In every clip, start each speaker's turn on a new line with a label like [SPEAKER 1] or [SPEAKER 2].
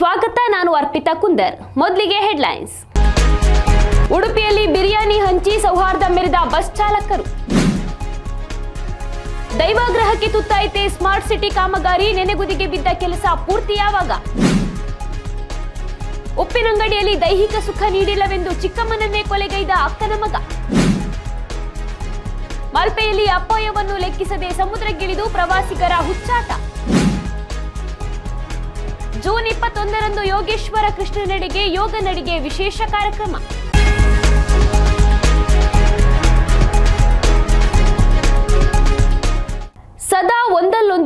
[SPEAKER 1] ಸ್ವಾಗತ, ನಾನು ಅರ್ಪಿತಾ ಕುಂದರ್. ಮೊದಲಿಗೆ ಹೆಡ್ಲೈನ್ಸ್ ಉಡುಪಿಯಲ್ಲಿ ಬಿರಿಯಾನಿ ಹಂಚಿ ಸೌಹಾರ್ದ ಮೆರೆದ ಬಸ್ ಚಾಲಕರು. ದೈವಾಗ್ರಹಕ್ಕೆ ತುತ್ತಾಯಿತೆ ಸ್ಮಾರ್ಟ್ ಸಿಟಿ ಕಾಮಗಾರಿ, ನೆನೆಗುದಿಗೆ ಬಿದ್ದ ಕೆಲಸ ಪೂರ್ತಿ ಯಾವಾಗ ಉಪ್ಪಿನಂಗಡಿಯಲ್ಲಿ ದೈಹಿಕ ಸುಖ ನೀಡಿಲ್ಲವೆಂದು ಚಿಕ್ಕಮ್ಮನನ್ನೇ ಕೊಲೆಗೈದ ಅಕ್ಕನ ಮಗ. ಮಲ್ಪೆಯಲ್ಲಿ ಅಪಾಯವನ್ನು ಲೆಕ್ಕಿಸದೆ ಸಮುದ್ರಕ್ಕಿಳಿದು ಪ್ರವಾಸಿಗರ ಹುಚ್ಚಾಟ. ಜೂನ್ ಇಪ್ಪತ್ತೊಂದರಂದು ಯೋಗೇಶ್ವರ ಕೃಷ್ಣ ನಡಿಗೆ ಯೋಗ ನಡಿಗೆ ವಿಶೇಷ ಕಾರ್ಯಕ್ರಮ.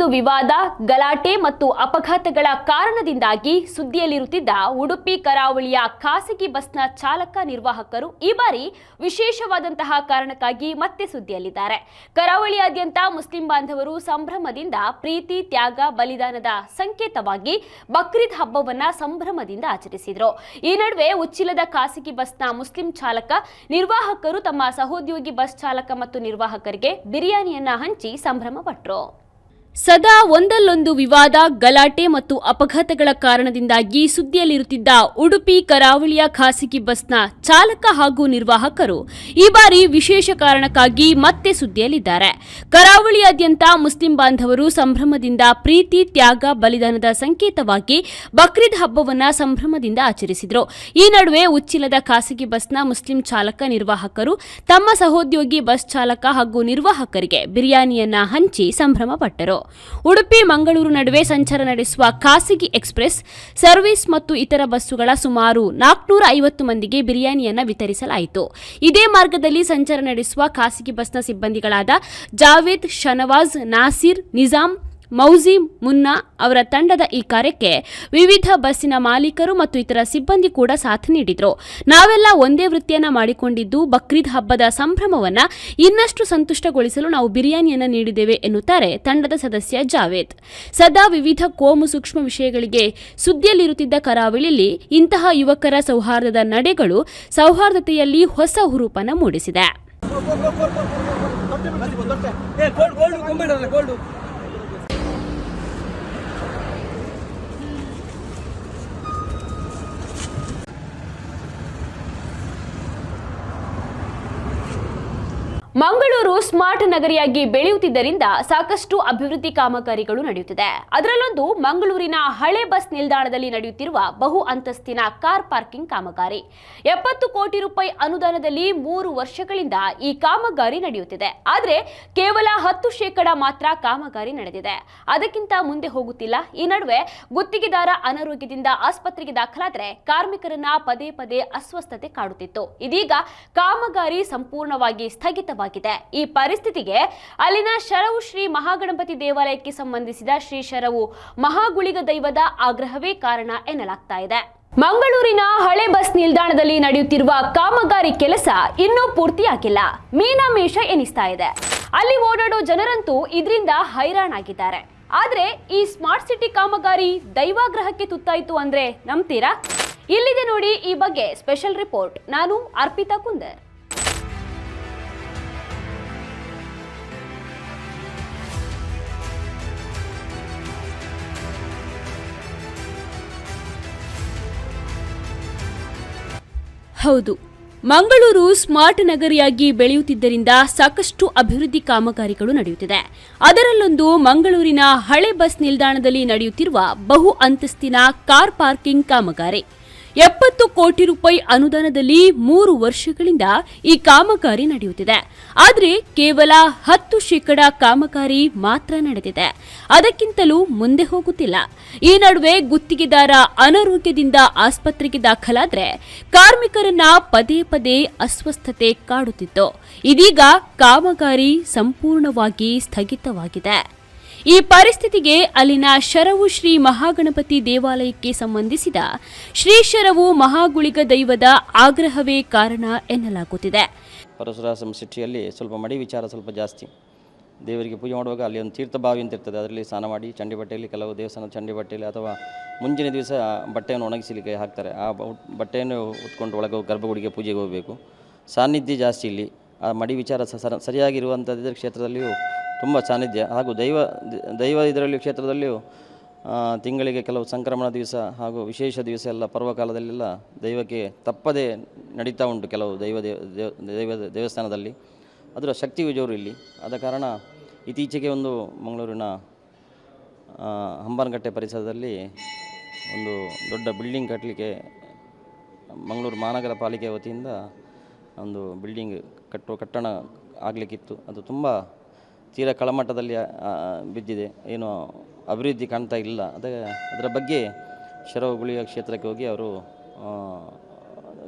[SPEAKER 1] ಒಂದಲ್ಲೊಂದು ವಿವಾದ, ಗಲಾಟೆ ಮತ್ತು ಅಪಘಾತಗಳ ಕಾರಣದಿಂದಾಗಿ ಸುದ್ದಿಯಲ್ಲಿರುತ್ತಿದ್ದ ಉಡುಪಿ ಕರಾವಳಿಯ ಖಾಸಗಿ ಬಸ್ನ ಚಾಲಕ ನಿರ್ವಾಹಕರು ಈ ಬಾರಿ ವಿಶೇಷವಾದಂತಹ ಕಾರಣಕ್ಕಾಗಿ ಮತ್ತೆ ಸುದ್ದಿಯಲ್ಲಿದ್ದಾರೆ. ಕರಾವಳಿಯಾದ್ಯಂತ ಮುಸ್ಲಿಂ ಬಾಂಧವರು ಸಂಭ್ರಮದಿಂದ ಪ್ರೀತಿ, ತ್ಯಾಗ, ಬಲಿದಾನದ ಸಂಕೇತವಾಗಿ ಬಕ್ರೀದ್ ಹಬ್ಬವನ್ನ ಸಂಭ್ರಮದಿಂದ ಆಚರಿಸಿದರು. ಈ ನಡುವೆ ಉಚ್ಚಿಲದ ಖಾಸಗಿ ಬಸ್ನ ಮುಸ್ಲಿಂ ಚಾಲಕ ನಿರ್ವಾಹಕರು ತಮ್ಮ ಸಹೋದ್ಯೋಗಿ ಬಸ್ ಚಾಲಕ ಮತ್ತು ನಿರ್ವಾಹಕರಿಗೆ ಬಿರಿಯಾನಿಯನ್ನ ಹಂಚಿ ಸಂಭ್ರಮ ಪಟ್ಟರು ಸದಾ ಒಂದಲ್ಲೊಂದು ವಿವಾದ, ಗಲಾಟೆ ಮತ್ತು ಅಪಘಾತಗಳ ಕಾರಣದಿಂದಾಗಿ ಸುದ್ದಿಯಲ್ಲಿರುತ್ತಿದ್ದ ಉಡುಪಿ ಕರಾವಳಿಯ ಖಾಸಗಿ ಬಸ್ನ ಚಾಲಕ ಹಾಗೂ ನಿರ್ವಾಹಕರು ಈ ಬಾರಿ ವಿಶೇಷ ಕಾರಣಕ್ಕಾಗಿ ಮತ್ತೆ ಸುದ್ದಿಯಲ್ಲಿದ್ದಾರೆ. ಕರಾವಳಿಯಾದ್ಯಂತ ಮುಸ್ಲಿಂ ಬಾಂಧವರು ಸಂಭ್ರಮದಿಂದ ಪ್ರೀತಿ, ತ್ಯಾಗ, ಬಲಿದಾನದ ಸಂಕೇತವಾಗಿ ಬಕ್ರೀದ್ ಹಬ್ಬವನ್ನ ಸಂಭ್ರಮದಿಂದ ಆಚರಿಸಿದರು. ಈ ನಡುವೆ ಉಚ್ಚಿಲದ ಖಾಸಗಿ ಬಸ್ನ ಮುಸ್ಲಿಂ ಚಾಲಕ, ನಿರ್ವಾಹಕರು ತಮ್ಮ ಸಹೋದ್ಯೋಗಿ ಬಸ್ ಚಾಲಕ ಹಾಗೂ ನಿರ್ವಾಹಕರಿಗೆ ಬಿರಿಯಾನಿಯನ್ನ ಹಂಚಿ ಸಂಭ್ರಮ ಪಟ್ಟರು ಉಡುಪಿ, ಮಂಗಳೂರು ನಡುವೆ ಸಂಚಾರ ನಡೆಸುವ ಖಾಸಗಿ ಎಕ್ಸ್ಪ್ರೆಸ್ ಸರ್ವಿಸ್ ಮತ್ತು ಇತರ ಬಸ್ಸುಗಳ ಸುಮಾರು ನಾಲ್ಕುನೂರ ಐವತ್ತು ಮಂದಿಗೆ ಬಿರಿಯಾನಿಯನ್ನು ವಿತರಿಸಲಾಯಿತು. ಇದೇ ಮಾರ್ಗದಲ್ಲಿ ಸಂಚಾರ ನಡೆಸುವ ಖಾಸಗಿ ಬಸ್ನ ಸಿಬ್ಬಂದಿಗಳಾದ ಜಾವೇದ್, ಶನವಾಜ್, ನಾಸಿರ್, ನಿಜಾಂ ಮೌಜಿ ಮುನ್ನಾ ಅವರ ತಂಡದ ಈ ಕಾರ್ಯಕ್ಕೆ ವಿವಿಧ ಬಸ್ಸಿನ ಮಾಲೀಕರು ಮತ್ತು ಇತರ ಸಿಬ್ಬಂದಿ ಕೂಡ ಸಾಥ್ ನೀಡಿದ್ರು. ನಾವೆಲ್ಲ ಒಂದೇ ವೃತ್ತಿಯನ್ನ ಮಾಡಿಕೊಂಡಿದ್ದು ಬಕ್ರೀದ್ ಹಬ್ಬದ ಸಂಭ್ರಮವನ್ನ ಇನ್ನಷ್ಟು ಸಂತುಷ್ಟಗೊಳಿಸಲು ನಾವು ಬಿರಿಯಾನಿಯನ್ನ ನೀಡಿದ್ದೇವೆ ಎನ್ನುತ್ತಾರೆ ತಂಡದ ಸದಸ್ಯ ಜಾವೇದ್. ಸದಾ ವಿವಿಧ ಕೋಮು ಸೂಕ್ಷ್ಮ ವಿಷಯಗಳಿಗೆ ಸುದ್ದಿಯಲ್ಲಿರುತ್ತಿದ್ದ ಕರಾವಳಿಯಲ್ಲಿ ಇಂತಹ ಯುವಕರ ಸೌಹಾರ್ದದ ನಡೆಗಳು ಸೌಹಾರ್ದತೆಯಲ್ಲಿ ಹೊಸ ಹುರುಪನ್ನ ಮೂಡಿಸಿದೆ. ಮಂಗಳೂರು ಸ್ಮಾರ್ಟ್ ನಗರಿಯಾಗಿ ಬೆಳೆಯುತ್ತಿದ್ದರಿಂದ ಸಾಕಷ್ಟು ಅಭಿವೃದ್ಧಿ ಕಾಮಗಾರಿಗಳು ನಡೆಯುತ್ತಿದೆ. ಅದರಲ್ಲೊಂದು ಮಂಗಳೂರಿನ ಹಳೆ ಬಸ್ ನಿಲ್ದಾಣದಲ್ಲಿ ನಡೆಯುತ್ತಿರುವ ಬಹು ಅಂತಸ್ತಿನ ಕಾರ್ ಪಾರ್ಕಿಂಗ್ ಕಾಮಗಾರಿ. ಎಪ್ಪತ್ತು ಕೋಟಿ ರೂಪಾಯಿ ಅನುದಾನದಲ್ಲಿ ಮೂರು ವರ್ಷಗಳಿಂದ ಈ ಕಾಮಗಾರಿ ನಡೆಯುತ್ತಿದೆ. ಆದರೆ ಕೇವಲ ಹತ್ತು ಶೇಕಡ ಮಾತ್ರ ಕಾಮಗಾರಿ ನಡೆದಿದೆ. ಅದಕ್ಕಿಂತ ಮುಂದೆ ಹೋಗುತ್ತಿಲ್ಲ. ಈ ನಡುವೆ ಗುತ್ತಿಗೆದಾರ ಅನಾರೋಗ್ಯದಿಂದ ಆಸ್ಪತ್ರೆಗೆ ದಾಖಲಾದರೆ ಕಾರ್ಮಿಕರನ್ನ ಪದೇ ಪದೇ ಅಸ್ವಸ್ಥತೆ ಕಾಡುತ್ತಿತ್ತು. ಇದೀಗ ಕಾಮಗಾರಿ ಸಂಪೂರ್ಣವಾಗಿ ಸ್ಥಗಿತವಾಗಿದೆ ಈ ಪರಿಸ್ಥಿತಿಗೆ ಅಲ್ಲಿನ ಶರವು ಶ್ರೀ ಮಹಾಗಣಪತಿ ದೇವಾಲಯಕ್ಕೆ ಸಂಬಂಧಿಸಿದ ಶ್ರೀ ಶರವು ಮಹಾಗುಳಿಗ ದೈವದ ಆಗ್ರಹವೇ ಕಾರಣ ಎನ್ನಲಾಗ್ತಾ ಇದೆ. ಮಂಗಳೂರಿನ ಹಳೆ ಬಸ್ ನಿಲ್ದಾಣದಲ್ಲಿ ನಡೆಯುತ್ತಿರುವ ಕಾಮಗಾರಿ ಕೆಲಸ ಇನ್ನೂ ಪೂರ್ತಿಯಾಗಿಲ್ಲ. ಮೀನಾಮೇಷ ಎನಿಸ್ತಾ ಇದೆ. ಅಲ್ಲಿ ಓಡಾಡೋ ಜನರಂತೂ ಇದರಿಂದ ಹೈರಾಣಾಗಿದ್ದಾರೆ. ಆದ್ರೆ ಈ ಸ್ಮಾರ್ಟ್ ಸಿಟಿ ಕಾಮಗಾರಿ ದೈವಾಗ್ರಹಕ್ಕೆ ತುತ್ತಾಯಿತು ಅಂದ್ರೆ ನಂಬ್ತೀರಾ? ಇಲ್ಲಿದೆ ನೋಡಿ ಈ ಬಗ್ಗೆ ಸ್ಪೆಷಲ್ ರಿಪೋರ್ಟ್. ನಾನು ಅರ್ಪಿತಾ ಕುಂದರ್. ಹೌದು. ಮಂಗಳೂರು ಸ್ಮಾರ್ಟ್ ನಗರಿಯಾಗಿ ಬೆಳೆಯುತ್ತಿದ್ದರಿಂದ ಸಾಕಷ್ಟು ಅಭಿವೃದ್ಧಿ ಕಾಮಗಾರಿಗಳು ನಡೆಯುತ್ತಿದೆ. ಅದರಲ್ಲೊಂದು ಮಂಗಳೂರಿನ ಹಳೆ ಬಸ್ ನಿಲ್ದಾಣದಲ್ಲಿ ನಡೆಯುತ್ತಿರುವ ಬಹು ಅಂತಸ್ತಿನ ಕಾರ್ ಪಾರ್ಕಿಂಗ್ ಕಾಮಗಾರಿ. ಎಪ್ಪತ್ತು ಕೋಟಿ ರೂಪಾಯಿ ಅನುದಾನದಲ್ಲಿ ಮೂರು ವರ್ಷಗಳಿಂದ ಈ ಕಾಮಗಾರಿ ನಡೆಯುತ್ತಿದೆ. ಆದರೆ ಕೇವಲ ಹತ್ತು ಶೇಕಡ ಕಾಮಗಾರಿ ಮಾತ್ರ ನಡೆದಿದೆ. ಅದಕ್ಕಿಂತಲೂ ಮುಂದೆ ಹೋಗುತ್ತಿಲ್ಲ. ಈ ನಡುವೆ ಗುತ್ತಿಗೆದಾರ ಅನಾರೋಗ್ಯದಿಂದ ಆಸ್ಪತ್ರೆಗೆ ದಾಖಲಾದ್ರೆ ಕಾರ್ಮಿಕರನ್ನ ಪದೇ ಪದೇ ಅಸ್ವಸ್ಥತೆ ಕಾಡುತ್ತಿತ್ತು. ಇದೀಗ ಕಾಮಗಾರಿ ಸಂಪೂರ್ಣವಾಗಿ ಸ್ಥಗಿತವಾಗಿದೆ. ಈ ಪರಿಸ್ಥಿತಿಗೆ ಅಲ್ಲಿನ ಶರವು ಶ್ರೀ ಮಹಾಗಣಪತಿ ದೇವಾಲಯಕ್ಕೆ ಸಂಬಂಧಿಸಿದ ಶ್ರೀ ಶರವು ಮಹಾಗುಳಿಗ ದೈವದ ಆಗ್ರಹವೇ ಕಾರಣ ಎನ್ನಲಾಗುತ್ತಿದೆ.
[SPEAKER 2] ಪರಶುರಾಮ ಸಿಟಿಯಲ್ಲಿ ಸ್ವಲ್ಪ ಮಡಿ ವಿಚಾರ ಸ್ವಲ್ಪ ಜಾಸ್ತಿ. ದೇವರಿಗೆ ಪೂಜೆ ಮಾಡುವಾಗ ಅಲ್ಲಿ ಒಂದು ತೀರ್ಥ ಬಾವಿ ಅಂತ ಇರ್ತದೆ, ಅದರಲ್ಲಿ ಸ್ನಾನ ಮಾಡಿ ಚಂಡಿ ಬಟ್ಟೆಯಲ್ಲಿ ಕೆಲವು ದೇವಸ್ಥಾನ ಚಂಡಿ ಬಟ್ಟೆಯಲ್ಲಿ ಅಥವಾ ಮುಂಜಿನ ದಿವಸ ಬಟ್ಟೆಯನ್ನು ಒಣಗಿಸಲಿಕ್ಕೆ ಹಾಕ್ತಾರೆ. ಆ ಬಟ್ಟೆಯನ್ನು ಉತ್ಕೊಂಡು ಒಳಗೆ ಗರ್ಭಗುಡಿಗೆ ಪೂಜೆಗೆ ಹೋಗಬೇಕು. ಸಾನ್ನಿಧ್ಯ ಜಾಸ್ತಿ ಇಲ್ಲಿ. ಆ ಮಡಿ ವಿಚಾರ ಸರಿಯಾಗಿರುವಂಥದ್ದು ಕ್ಷೇತ್ರದಲ್ಲಿಯೂ ತುಂಬ ಸಾನ್ನಿಧ್ಯ. ಹಾಗೂ ದೈವ ದೈವ ಇದರಲ್ಲಿ ಕ್ಷೇತ್ರದಲ್ಲಿಯೂ ತಿಂಗಳಿಗೆ ಕೆಲವು ಸಂಕ್ರಮಣ ದಿವಸ ಹಾಗೂ ವಿಶೇಷ ದಿವಸ ಎಲ್ಲ ಪರ್ವಕಾಲದಲ್ಲೆಲ್ಲ ದೈವಕ್ಕೆ ತಪ್ಪದೇ ನಡೀತಾ ಉಂಟು ಕೆಲವು ದೈವ ದೇವ, ದೇವ- ದೈವ ದೇವಸ್ಥಾನದಲ್ಲಿ. ಅದರ ಶಕ್ತಿಯು ಜೋರು ಇಲ್ಲಿ. ಆದ ಕಾರಣ ಇತ್ತೀಚೆಗೆ ಒಂದು ಮಂಗಳೂರಿನ ಹಂಬನಕಟ್ಟೆ ಪರಿಸರದಲ್ಲಿ ಒಂದು ದೊಡ್ಡ ಬಿಲ್ಡಿಂಗ್ ಕಟ್ಟಲಿಕ್ಕೆ, ಮಂಗಳೂರು ಮಹಾನಗರ ಪಾಲಿಕೆ ವತಿಯಿಂದ ಒಂದು ಬಿಲ್ಡಿಂಗ್ ಕಟ್ಟುವ, ಕಟ್ಟಣ ಆಗಲಿಕ್ಕಿತ್ತು. ಅದು ತುಂಬ ತೀರಾ ಕಳಮಟ್ಟದಲ್ಲಿ ಬಿದ್ದಿದೆ. ಏನು ಅಭಿವೃದ್ಧಿ ಕಾಣ್ತಾ ಇಲ್ಲ. ಅದೇ ಅದರ ಬಗ್ಗೆ ಶರವಗುಳಿಯ ಕ್ಷೇತ್ರಕ್ಕೆ ಹೋಗಿ ಅವರು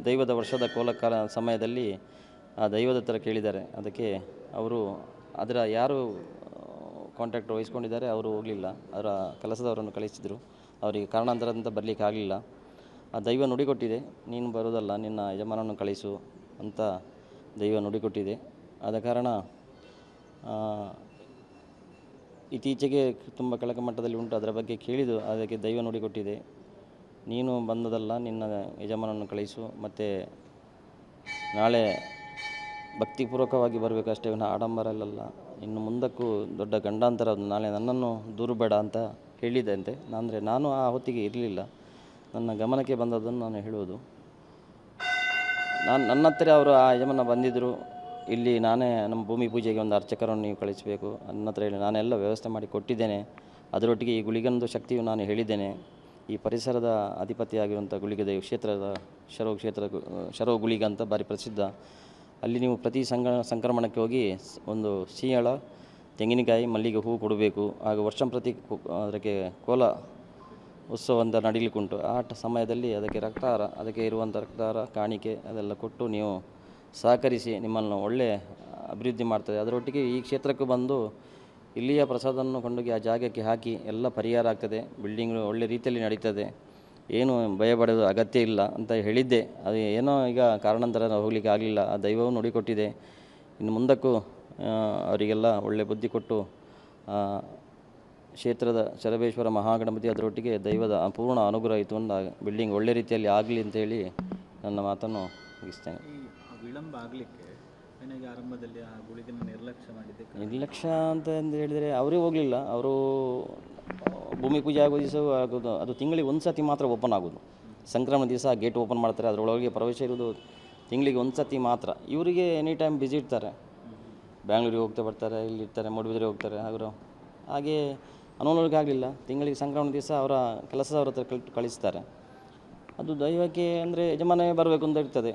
[SPEAKER 2] ದೈವದ ವರ್ಷದ ಕೋಲಕಾಲ ಸಮಯದಲ್ಲಿ ಆ ದೈವದ ಹತ್ರ ಕೇಳಿದ್ದಾರೆ. ಅದಕ್ಕೆ ಅವರು, ಅದರ ಯಾರು ಕಾಂಟ್ಯಾಕ್ಟ್ ವಹಿಸ್ಕೊಂಡಿದ್ದಾರೆ, ಅವರು ಹೋಗಲಿಲ್ಲ. ಅವರ ಕೆಲಸದವರನ್ನು ಕಳಿಸಿದರು. ಅವರಿಗೆ ಕಾರಣಾಂತರದಿಂದ ಬರಲಿಕ್ಕೆ ಆಗಲಿಲ್ಲ. ಆ ದೈವ ನುಡಿಕೊಟ್ಟಿದೆ. ನೀನು ಬರೋದಲ್ಲ ನಿನ್ನ ಯಜಮಾನನ್ನು ಕಳಿಸು ಅಂತ ದೈವ ನುಡಿಕೊಟ್ಟಿದೆ. ಆದ ಕಾರಣ ಇತ್ತೀಚೆಗೆ ತುಂಬ ಕೆಳಕ ಮಟ್ಟದಲ್ಲಿ ಉಂಟು ಅದರ ಬಗ್ಗೆ ಕೇಳಿದು ಅದಕ್ಕೆ ದೈವ ನುಡಿಕೊಟ್ಟಿದೆ ನೀನು ಬಂದದಲ್ಲ, ನಿನ್ನ ಯಜಮಾನನ್ನು ಕಳಿಸು, ಮತ್ತು ನಾಳೆ ಭಕ್ತಿಪೂರ್ವಕವಾಗಿ ಬರಬೇಕಷ್ಟೇ ವಿನ ಆಡಂಬರ ಆಡಂಬರಲ್ಲ ಇನ್ನು ಮುಂದಕ್ಕೂ ದೊಡ್ಡ ಗಂಡಾಂತರ, ನಾಳೆ ನನ್ನನ್ನು ದೂರು ಬೇಡ ಅಂತ ಹೇಳಿದಂತೆ ಅಂದರೆ ನಾನು ಆ ಹೊತ್ತಿಗೆ ಇರಲಿಲ್ಲ. ನನ್ನ ಗಮನಕ್ಕೆ ಬಂದದ್ದನ್ನು ನಾನು ಹೇಳುವುದು. ನಾನು ನನ್ನ ಹತ್ತಿರ ಅವರು ಆ ಯಜಮಾನ ಬಂದಿದ್ದರು. ಇಲ್ಲಿ ನಾನೇ ನಮ್ಮ ಭೂಮಿ ಪೂಜೆಗೆ ಒಂದು ಅರ್ಚಕರನ್ನು ನೀವು ಕಳಿಸಬೇಕು. ಅನ್ನತ್ರ ಹತ್ರ ಹೇಳಿ, ನಾನೆಲ್ಲ ವ್ಯವಸ್ಥೆ ಮಾಡಿ ಕೊಟ್ಟಿದ್ದೇನೆ. ಅದರೊಟ್ಟಿಗೆ ಈ ಗುಳಿಗನದು ಶಕ್ತಿಯು ನಾನು ಹೇಳಿದ್ದೇನೆ. ಈ ಪರಿಸರದ ಅಧಿಪತಿಯಾಗಿರುವಂಥ ಗುಳಿಗದ ಕ್ಷೇತ್ರದ ಶರೋ ಕ್ಷೇತ್ರ ಶರೋ ಗುಳಿಗ ಅಂತ ಭಾರಿ ಪ್ರಸಿದ್ಧ. ಅಲ್ಲಿ ನೀವು ಪ್ರತಿ ಸಂಗ, ಸಂಕ್ರಮಣಕ್ಕೆ ಹೋಗಿ ಒಂದು ಸಿಂಹಳ, ತೆಂಗಿನಕಾಯಿ, ಮಲ್ಲಿಗೆ ಹೂ ಕೊಡಬೇಕು. ಹಾಗೂ ವರ್ಷಂ ಪ್ರತಿ ಅದಕ್ಕೆ ಕೋಲ ಉತ್ಸವ ಅಂತ ನಡೀಲಿಕ್ಕುಂಟು. ಆ ಸಮಯದಲ್ಲಿ ಅದಕ್ಕೆ ರಕ್ತಾರ ಅದಕ್ಕೆ ಇರುವಂಥ ರಕ್ತಾರ ಕಾಣಿಕೆ ಅದೆಲ್ಲ ಕೊಟ್ಟು ನೀವು ಸಹಕರಿಸಿ ನಿಮ್ಮನ್ನು ಒಳ್ಳೆ ಅಭಿವೃದ್ಧಿ ಮಾಡ್ತದೆ. ಅದರೊಟ್ಟಿಗೆ ಈ ಕ್ಷೇತ್ರಕ್ಕೆ ಬಂದು ಇಲ್ಲಿಯ ಪ್ರಸಾದವನ್ನು ಕೊಂಡೋಗಿ ಆ ಜಾಗಕ್ಕೆ ಹಾಕಿ ಎಲ್ಲ ಪರಿಹಾರ ಆಗ್ತದೆ. ಬಿಲ್ಡಿಂಗ್ ಒಳ್ಳೆ ರೀತಿಯಲ್ಲಿ ನಡೀತದೆ. ಏನು ಭಯಪಡೋದು ಅಗತ್ಯ ಇಲ್ಲ ಅಂತ ಹೇಳಿದ್ದೆ. ಅದು ಏನೋ ಈಗ ಕಾರಣಾಂತರ ಹೋಗಲಿಕ್ಕೆ ಆಗಲಿಲ್ಲ. ಆ ದೈವವು ನೋಡಿಕೊಟ್ಟಿದೆ. ಇನ್ನು ಮುಂದಕ್ಕೂ ಅವರಿಗೆಲ್ಲ ಒಳ್ಳೆ ಬುದ್ಧಿ ಕೊಟ್ಟು ಕ್ಷೇತ್ರದ ಶರಬೇಶ್ವರ ಮಹಾಗಣಪತಿ ಅದರೊಟ್ಟಿಗೆ ದೈವದ ಅಪೂರ್ಣ ಅನುಗ್ರಹ ಇತ್ತು. ಒಂದು ಬಿಲ್ಡಿಂಗ್ ಒಳ್ಳೆ ರೀತಿಯಲ್ಲಿ ಆಗಲಿ ಅಂತೇಳಿ ನನ್ನ ಮಾತನ್ನು ಮುಗಿಸ್ತೇನೆ.
[SPEAKER 3] ವಿಳಂಬ ಆಗಲಿಕ್ಕೆ ಆರಂಭದಲ್ಲಿ ಆ ನಿರ್ಲಕ್ಷ್ಯ ಮಾಡಿದ್ದೆ?
[SPEAKER 2] ನಿರ್ಲಕ್ಷ್ಯ ಅಂತ ಹೇಳಿದರೆ ಅವರೇ ಹೋಗಲಿಲ್ಲ. ಅವರು ಭೂಮಿ ಪೂಜೆ ಆಗೋ ದಿವಸ ಆಗೋದು ಅದು ತಿಂಗಳಿಗೆ ಒಂದು ಸತಿ ಮಾತ್ರ ಓಪನ್ ಆಗೋದು ಸಂಕ್ರಮಣ ದಿವಸ ಗೇಟ್ ಓಪನ್ ಮಾಡ್ತಾರೆ, ಅದರೊಳಗೆ ಪ್ರವೇಶ ಇರೋದು ತಿಂಗಳಿಗೆ ಒಂದು ಸತಿ ಮಾತ್ರ. ಇವರಿಗೆ ಎನಿ ಟೈಮ್ ಬ್ಯುಸಿ ಇರ್ತಾರೆ. ಬ್ಯಾಂಗ್ಳೂರಿಗೆ ಹೋಗ್ತಾ ಬರ್ತಾರೆ, ಇಲ್ಲಿ ಇರ್ತಾರೆ ಮೂಡುಬಿದಿರೆ ಹೋಗ್ತಾರೆ ಅವರು ಹಾಗೆ ಆಗಲಿಲ್ಲ. ತಿಂಗಳಿಗೆ ಸಂಕ್ರಮಣ ದಿವಸ ಅವರ ಕೆಲಸದವ್ರ ಹತ್ರ ಕಳ್, ಕಳಿಸ್ತಾರೆ. ಅದು ದೈವಕ್ಕೆ ಅಂದರೆ ಯಜಮಾನವೇ ಬರಬೇಕು ಅಂತ ಇರ್ತದೆ.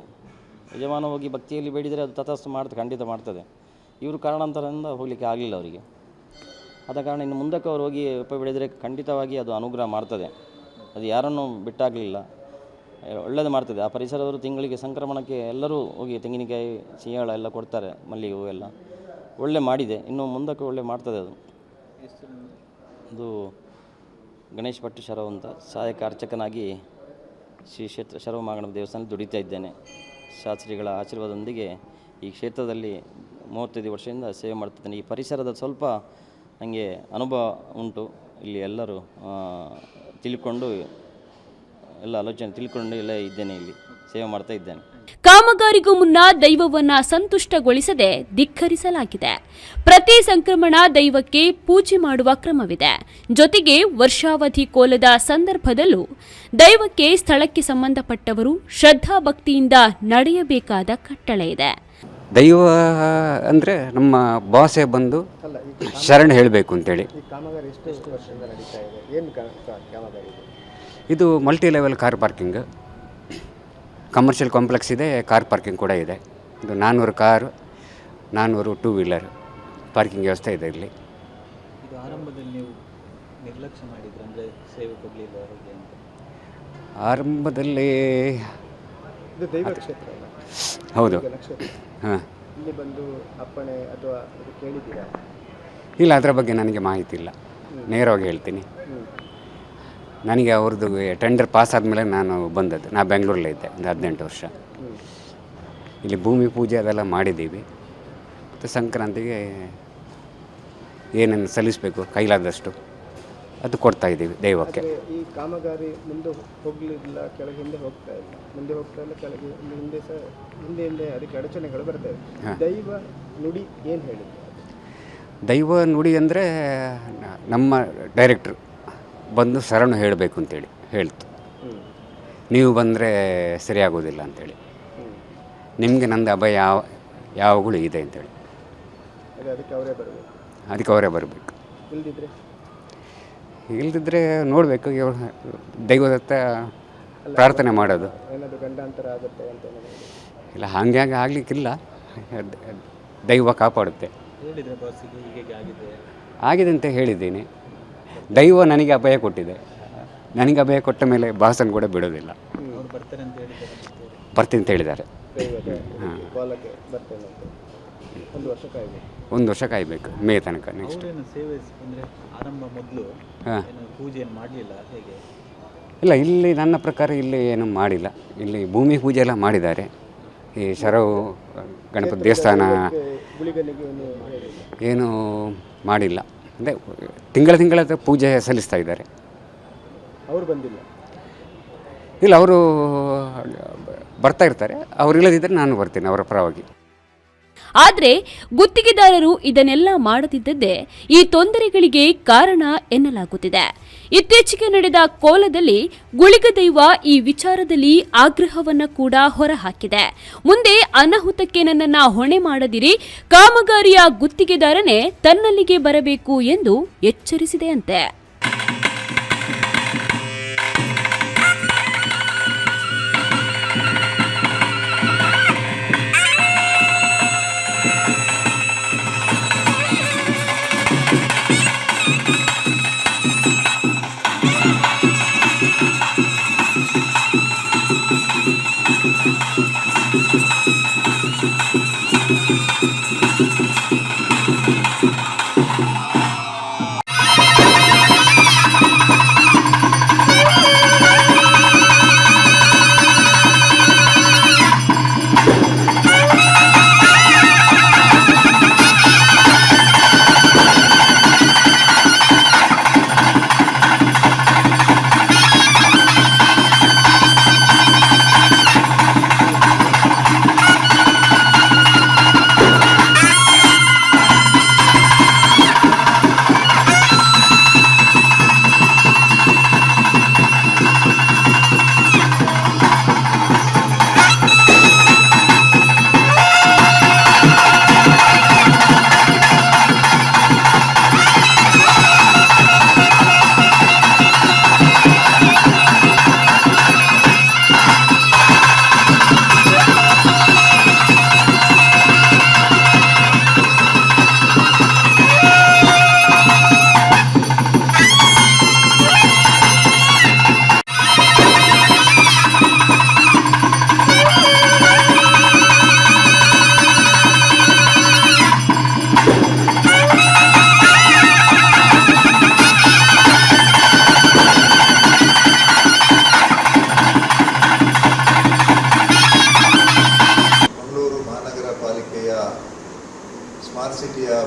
[SPEAKER 2] ಯಜಮಾನ ಹೋಗಿ ಭಕ್ತಿಯಲ್ಲಿ ಬೇಡಿದರೆ ಅದು ತಥಾಸ್ತು ಮಾಡ್ತದೆ ಖಂಡಿತ ಮಾಡ್ತದೆ. ಇವರು ಕಾರಣಾಂತರದಿಂದ ಹೋಗಲಿಕ್ಕೆ ಆಗಲಿಲ್ಲ ಅವರಿಗೆ. ಆದ ಕಾರಣ ಇನ್ನು ಮುಂದಕ್ಕೆ ಅವ್ರು ಹೋಗಿ ಒಪ್ಪ ಬೆಳೆದರೆ ಖಂಡಿತವಾಗಿ ಅದು ಅನುಗ್ರಹ ಮಾಡ್ತದೆ. ಅದು ಯಾರನ್ನೂ ಬಿಟ್ಟಾಗಲಿಲ್ಲ. ಒಳ್ಳೇದು ಮಾಡ್ತದೆ. ಆ ಪರಿಸರದವರು ತಿಂಗಳಿಗೆ ಸಂಕ್ರಮಣಕ್ಕೆ ಎಲ್ಲರೂ ಹೋಗಿ ತೆಂಗಿನಕಾಯಿ, ಸಿಂಹಳ ಎಲ್ಲ ಕೊಡ್ತಾರೆ ಮಲ್ಲಿಗೆ ಹೂವು ಎಲ್ಲ. ಒಳ್ಳೆ ಮಾಡಿದೆ. ಇನ್ನು ಮುಂದಕ್ಕೆ ಒಳ್ಳೆ ಮಾಡ್ತದೆ ಅದು. ಅದು ಗಣೇಶ್ ಭಟ್ ಶರವ್ ಅಂತ ಸಹಾಯಕ ಅರ್ಚಕನಾಗಿ ಶ್ರೀ ಕ್ಷೇತ್ರ ಶರವ ಮಾಗಣ ದೇವಸ್ಥಾನದಲ್ಲಿ ದುಡಿತಾ ಇದ್ದೇನೆ. ಶಾಸ್ತ್ರಿಗಳ ಆಶೀರ್ವಾದದೊಂದಿಗೆ ಈ ಕ್ಷೇತ್ರದಲ್ಲಿ ಮೂವತ್ತೈದು ವರ್ಷದಿಂದ ಸೇವೆ ಮಾಡ್ತಿದ್ದೇನೆ. ಈ ಪರಿಸರದ ಸ್ವಲ್ಪ ನನಗೆ ಅನುಭವ ಉಂಟು. ಇಲ್ಲಿ ಎಲ್ಲರೂ ತಿಳ್ಕೊಂಡು, ಎಲ್ಲ ಆಲೋಚನೆ ತಿಳ್ಕೊಂಡು ಎಲ್ಲ ಇದ್ದೇನೆ ಇಲ್ಲಿ, ಸೇವೆ ಮಾಡ್ತಾ ಇದ್ದೇನೆ.
[SPEAKER 1] ಕಾಮಗಾರಿಗೂ ಮುನ್ನ ದೈವವನ್ನ ಸಂತುಷ್ಟಗೊಳಿಸದೆ ಧಿಕ್ಕರಿಸಲಾಗಿದೆ. ಪ್ರತಿ ಸಂಕ್ರಮಣ ದೈವಕ್ಕೆ ಪೂಜೆ ಮಾಡುವ ಕ್ರಮವಿದೆ. ಜೊತೆಗೆ ವರ್ಷಾವಧಿ ಕೋಲದ ಸಂದರ್ಭದಲ್ಲೂ ದೈವಕ್ಕೆ ಸ್ಥಳಕ್ಕೆ ಸಂಬಂಧಪಟ್ಟವರು ಶ್ರದ್ಧಾ ಭಕ್ತಿಯಿಂದ ನಡೆಯಬೇಕಾದ ಕಟ್ಟಳೆ ಇದೆ.
[SPEAKER 4] ದೈವ ಅಂದರೆ ನಮ್ಮ ಬಾಸೆ ಬಂದು ಶರಣ ಹೇಳಬೇಕು ಅಂತೇಳಿ.
[SPEAKER 5] ಈ ಕಾಮಗಾರಿ ಎಷ್ಟು ಎಷ್ಟು ವರ್ಷದಿಂದ ನಡೀತಾ ಇದೆ? ಏನು ಕಾಮಗಾರಿ ಇದು?
[SPEAKER 4] ಇದು multi level car parking commercial complex ಇದೆ ಕಾರ್ ಪಾರ್ಕಿಂಗ್ ಕೂಡ ಇದೆ. ಇದು ನಾನ್ನೂರು ಕಾರು ನಾನ್ನೂರು ಟೂ ವೀಲರ್ ಪಾರ್ಕಿಂಗ್ ವ್ಯವಸ್ಥೆ ಇದೆ ಇಲ್ಲಿ.
[SPEAKER 3] ಇದು ಆರಂಭದಲ್ಲಿ ನೀವು ನಿರ್ಲಕ್ಷ್ಯ ಮಾಡಿದ್ರೆ? ಅಂದರೆ ಸೇವೆ ಕೊಡಲಿಲ್ಲ ಹೇಗೆ ಅಂತ?
[SPEAKER 4] ಆರಂಭದಲ್ಲಿ
[SPEAKER 5] ಇದು ದೈವ ಕ್ಷೇತ್ರ ಅಲ್ಲ?
[SPEAKER 4] ಹೌದು.
[SPEAKER 5] ನಕ್ಷತ್ರ
[SPEAKER 4] ಹಾಂ.
[SPEAKER 5] ಇಲ್ಲಿ ಬಂದು ಅಪ್ಪಣೆ ಅಥವಾ ಅದು ಕೇಳಿದ್ದೀರಾ?
[SPEAKER 4] ಇಲ್ಲ ಅದರ ಬಗ್ಗೆ ನನಗೆ ಮಾಹಿತಿ ಇಲ್ಲ. ನೇರವಾಗಿ ಹೇಳ್ತೀನಿ. ನನಗೆ ಅವ್ರದ್ದು ಟೆಂಡರ್ ಪಾಸ್ ಆದಮೇಲೆ ನಾನು ಬಂದದ್ದು. ನಾ ಬೆಂಗಳೂರಲ್ಲೇ ಇದ್ದೆ ಒಂದು ಹದಿನೆಂಟು ವರ್ಷ. ಇಲ್ಲಿ ಭೂಮಿ ಪೂಜೆ ಅದೆಲ್ಲ ಮಾಡಿದ್ದೀವಿ. ಮತ್ತು ಸಂಕ್ರಾಂತಿಗೆ ಏನೇನು ಸಲ್ಲಿಸಬೇಕು ಕೈಲಾದಷ್ಟು ಅದು ಕೊಡ್ತಾ ಇದ್ದೀವಿ ದೈವಕ್ಕೆ.
[SPEAKER 5] ಈ ಕಾಮಗಾರಿ ಮುಂದೆ ಹೋಗಲಿಲ್ಲ ಕೆಳಗೆ ಹಿಂದೆ ಹೋಗ್ತಾ ಇಲ್ಲ. ಮುಂದೆ ಹೋಗ್ತಾ ಇಲ್ಲ ಕೆಳಗೆ ಹಿಂದೆ ಸಹ ಹಿಂದೆ ಹಿಂದೆ ಅದಕ್ಕೆ ಅಡಚಣೆಗಳು ಬರ್ತವೆ ಇದೆ. ದೈವ ನುಡಿ ಏನು ಹೇಳಿದ್ರು?
[SPEAKER 4] ದೈವ ನುಡಿ ಅಂದರೆ ನಮ್ಮ ಡೈರೆಕ್ಟ್ರು ಬಂದು ಶರಣು ಹೇಳಬೇಕು ಅಂತೇಳಿ ಹೇಳ್ತು. ನೀವು ಬಂದರೆ ಸರಿಯಾಗೋದಿಲ್ಲ ಅಂತೇಳಿ.
[SPEAKER 5] ಹ್ಞೂ
[SPEAKER 4] ನಿಮಗೆ ನಂದು ಅಭಯ ಯಾವ ಯಾವಾಗಲೂ ಇದೆ ಅಂತೇಳಿ.
[SPEAKER 5] ಅದೇ ಅದಕ್ಕೆ ಅವರೇ ಬರಬೇಕು.
[SPEAKER 4] ಅದಕ್ಕೆ ಅವರೇ ಬರಬೇಕು.
[SPEAKER 5] ಇಲ್ದಿದ್ರೆ?
[SPEAKER 4] ಇಲ್ದಿದ್ರೆ ನೋಡಬೇಕು ದೈವದತ್ತ ಪ್ರಾರ್ಥನೆ ಮಾಡೋದು. ಇಲ್ಲ ಹಾಗೆ ಹಾಗೆ ಆಗಲಿಕ್ಕಿಲ್ಲ ದೈವ ಕಾಪಾಡುತ್ತೆ.
[SPEAKER 3] ಹೇಳಿದ್ರೆ ಬಾಸಿಗೆ ಹೀಗೆ ಆಗಿದೆ.
[SPEAKER 4] ಆಗಿದೆ ಅಂತ ಹೇಳಿದ್ದೀನಿ. ದೈವ ನನಗೆ ಅಭಯ ಕೊಟ್ಟಿದೆ. ನನಗೆ ಅಭಯ ಕೊಟ್ಟ ಮೇಲೆ ಬಾಸನ್ ಕೂಡ ಬಿಡೋದಿಲ್ಲ. ಬರ್ತೀನಿ ಅಂತ ಹೇಳಿದ್ದಾರೆ.
[SPEAKER 5] ಒಂದು ವರ್ಷ ಕಾಯ್ಬೇಕು.
[SPEAKER 4] ಮೇ ತನಕ ನೆಕ್ಸ್ಟ್ ಇಲ್ಲ ಇಲ್ಲಿ ನನ್ನ ಪ್ರಕಾರ ಇಲ್ಲಿ ಏನು ಮಾಡಿಲ್ಲ. ಇಲ್ಲಿ ಭೂಮಿ ಪೂಜೆ ಎಲ್ಲ ಮಾಡಿದ್ದಾರೆ. ಈ ಶರವು ಗಣಪತಿ ದೇವಸ್ಥಾನ
[SPEAKER 5] ಏನು
[SPEAKER 4] ಮಾಡಿಲ್ಲ. ಅಂದರೆ ತಿಂಗಳ ತಿಂಗಳ ಪೂಜೆ ಸಲ್ಲಿಸ್ತಾ ಇದ್ದಾರೆ.
[SPEAKER 5] ಅವರು ಬಂದಿಲ್ಲ.
[SPEAKER 4] ಇಲ್ಲ ಅವರು ಬರ್ತಾ ಇರ್ತಾರೆ. ಅವ್ರು ಇಲ್ಲದಿದ್ದರೆ ನಾನು ಬರ್ತೀನಿ ಅವರ ಪರವಾಗಿ.
[SPEAKER 1] ಆದರೆ ಗುತ್ತಿಗೆದಾರರು ಇದನ್ನೆಲ್ಲ ಮಾಡದಿದ್ದದ್ದೇ ಈ ತೊಂದರೆಗಳಿಗೆ ಕಾರಣ ಎನ್ನಲಾಗುತ್ತಿದೆ. ಇತ್ತೀಚೆಗೆ ನಡೆದ ಕೋಲದಲ್ಲಿ ಗುಳಿಗ ದೈವ ಈ ವಿಚಾರದಲ್ಲಿ ಆಗ್ರಹವನ್ನ ಕೂಡ ಹೊರಹಾಕಿದೆ. ಮುಂದೆ ಅನಾಹುತಕ್ಕೆ ನನ್ನನ್ನ ಹೊಣೆ ಮಾಡದಿರಿ, ಕಾಮಗಾರಿಯ ಗುತ್ತಿಗೆದಾರನೇ ತನ್ನಲ್ಲಿಗೆ ಬರಬೇಕು ಎಂದು ಎಚ್ಚರಿಸಿದೆಯಂತೆ.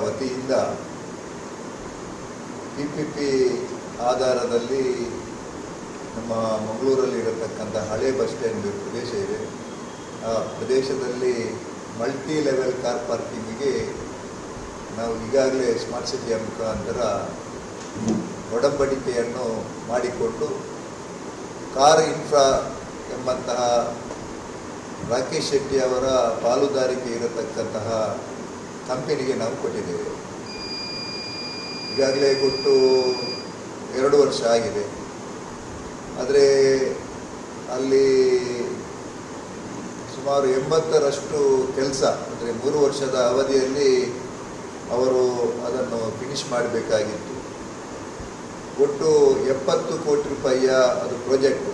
[SPEAKER 6] ವತಿಯಿಂದ ಪಿ ಆಧಾರದಲ್ಲಿ ನಮ್ಮ ಮಂಗಳೂರಲ್ಲಿ ಇರತಕ್ಕಂಥ ಹಳೆ ಬಸ್ ಸ್ಟ್ಯಾಂಡ್ ಪ್ರದೇಶ ಇದೆ. ಆ ಪ್ರದೇಶದಲ್ಲಿ ಮಲ್ಟಿ ಲೆವೆಲ್ ಕಾರ್ ಪಾರ್ಕಿಂಗಿಗೆ ನಾವು ಈಗಾಗಲೇ ಸ್ಮಾರ್ಟ್ ಸಿಟಿಯ ಮುಖಾಂತರ ಒಡಂಬಡಿಕೆಯನ್ನು ಮಾಡಿಕೊಂಡು ಕಾರ್ ಇನ್ಫ್ರಾ ಎಂಬಂತಹ ರಾಕೇಶ್ ಶೆಟ್ಟಿ ಅವರ ಪಾಲುದಾರಿಕೆ ಇರತಕ್ಕಂತಹ ಕಂಪನಿಗೆ ನಾವು ಕೊಟ್ಟಿದ್ದೇವೆ. ಈಗಾಗಲೇ ಕೊಟ್ಟು ಎರಡು ವರ್ಷ ಆಗಿದೆ. ಆದರೆ ಅಲ್ಲಿ ಸುಮಾರು ಎಂಬತ್ತರಷ್ಟು ಕೆಲಸ, ಅಂದರೆ ಮೂರು ವರ್ಷದ ಅವಧಿಯಲ್ಲಿ ಅವರು ಅದನ್ನು ಫಿನಿಶ್ ಮಾಡಬೇಕಾಗಿತ್ತು. ಒಟ್ಟು ಎಪ್ಪತ್ತು ಕೋಟಿ ರೂಪಾಯಿಯ ಅದು ಪ್ರಾಜೆಕ್ಟ್